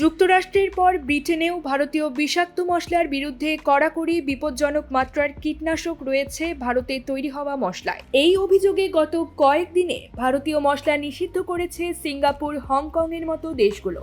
যুক্তরাষ্ট্রের পর ব্রিটেনেও ভারতীয় বিষাক্ত মশলার বিরুদ্ধে কড়াকড়ি বিপজ্জনক মাত্রার কীটনাশক রয়েছে ভারতে তৈরি হওয়া মশলায়। এই অভিযোগে গত কয়েকদিনে ভারতীয় মশলা নিষিদ্ধ করেছে সিঙ্গাপুর, হংকংয়ের মতো দেশগুলো।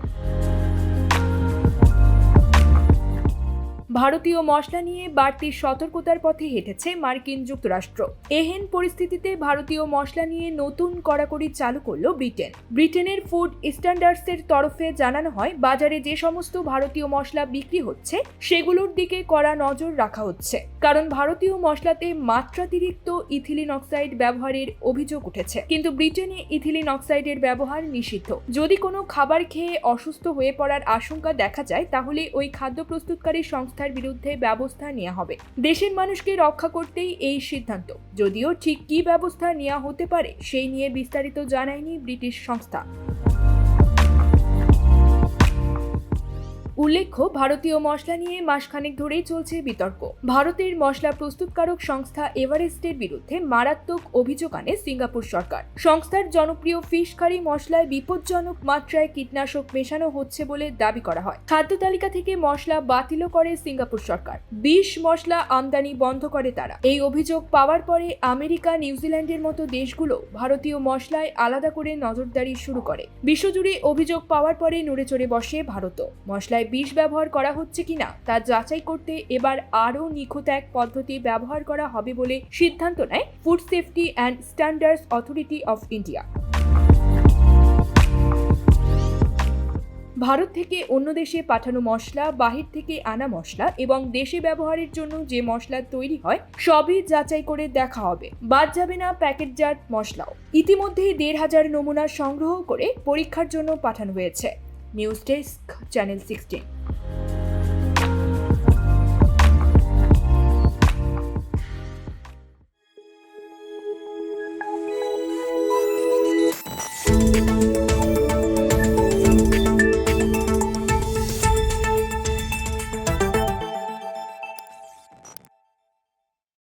ভারতীয় মশলা নিয়ে বাড়তি সতর্কতার পথে হেঁটেছে মার্কিন যুক্তরাষ্ট্র। এহেন পরিস্থিতিতে ভারতীয় মশলা নিয়ে নতুন কড়াকড়ি চালু করল ব্রিটেন। ব্রিটেনের ফুড স্ট্যান্ডার্ডসের তরফে জানানো হয়, বাজারে যে সমস্ত ভারতীয় মশলা বিক্রি হচ্ছে, সেগুলোর দিকে কড়া নজর রাখা হচ্ছে। কারণ ভারতীয় মশলাতে মাত্রাতিরিক্ত ইথিলিন অক্সাইড ব্যবহারের অভিযোগ উঠেছে। কিন্তু ব্রিটেনে ইথিলিন অক্সাইডের ব্যবহার নিষিদ্ধ। যদি কোনো খাবার খেয়ে অসুস্থ হয়ে পড়ার আশঙ্কা দেখা যায়, তাহলে ওই খাদ্য প্রস্তুতকারী সংস্থার বিরুদ্ধে ব্যবস্থা নেওয়া হবে। দেশের মানুষকে রক্ষা করতেই এই সিদ্ধান্ত। যদিও ঠিক কি ব্যবস্থা নেওয়া হতে পারে, সেই নিয়ে বিস্তারিত জানায়নি ব্রিটিশ সংস্থা। উল্লেখ্য, ভারতীয় মশলা নিয়ে মাসখানেক ধরেই চলছে বিতর্ক। ভারতের মশলা প্রস্তুতকারক সংস্থা এভারেস্টের বিরুদ্ধে মারাত্মক অভিযোগ আনে সিঙ্গাপুর সরকার। সংস্থার জনপ্রিয় ফিশ কারি মশলায় বিপজ্জনক মাত্রায় কীটনাশক মেশানো হচ্ছে বলে দাবি করা হয়। খাদ্য তালিকা থেকে মশলা বাতিলও করে সিঙ্গাপুর সরকার। বিষ মশলা আমদানি বন্ধ করে তারা। এই অভিযোগ পাওয়ার পরে আমেরিকা, নিউজিল্যান্ডের মতো দেশগুলো ভারতীয় মশলায় আলাদা করে নজরদারি শুরু করে। বিশ্বজুড়ে অভিযোগ পাওয়ার পরে নড়ে চড়ে বসে ভারতও। মশলায় বিষ ব্যবহার করা হচ্ছে কিনা তা যাচাই করতে এবার আরও নিখুঁত এক পদ্ধতি ব্যবহার করা হবে বলে সিদ্ধান্ত নেয় food safety and standards authority of India Bharat থেকে অন্য দেশে পাঠানো মশলা, বাহির থেকে আনা মশলা এবং দেশে ব্যবহারের জন্য যে মশলা তৈরি হয়, সবই যাচাই করে দেখা হবে। বাদ যাবে না প্যাকেটজাত মশলাও। ইতিমধ্যেই দেড় হাজার নমুনা সংগ্রহ করে পরীক্ষার জন্য পাঠানো হয়েছে। News Desk, Channel 16.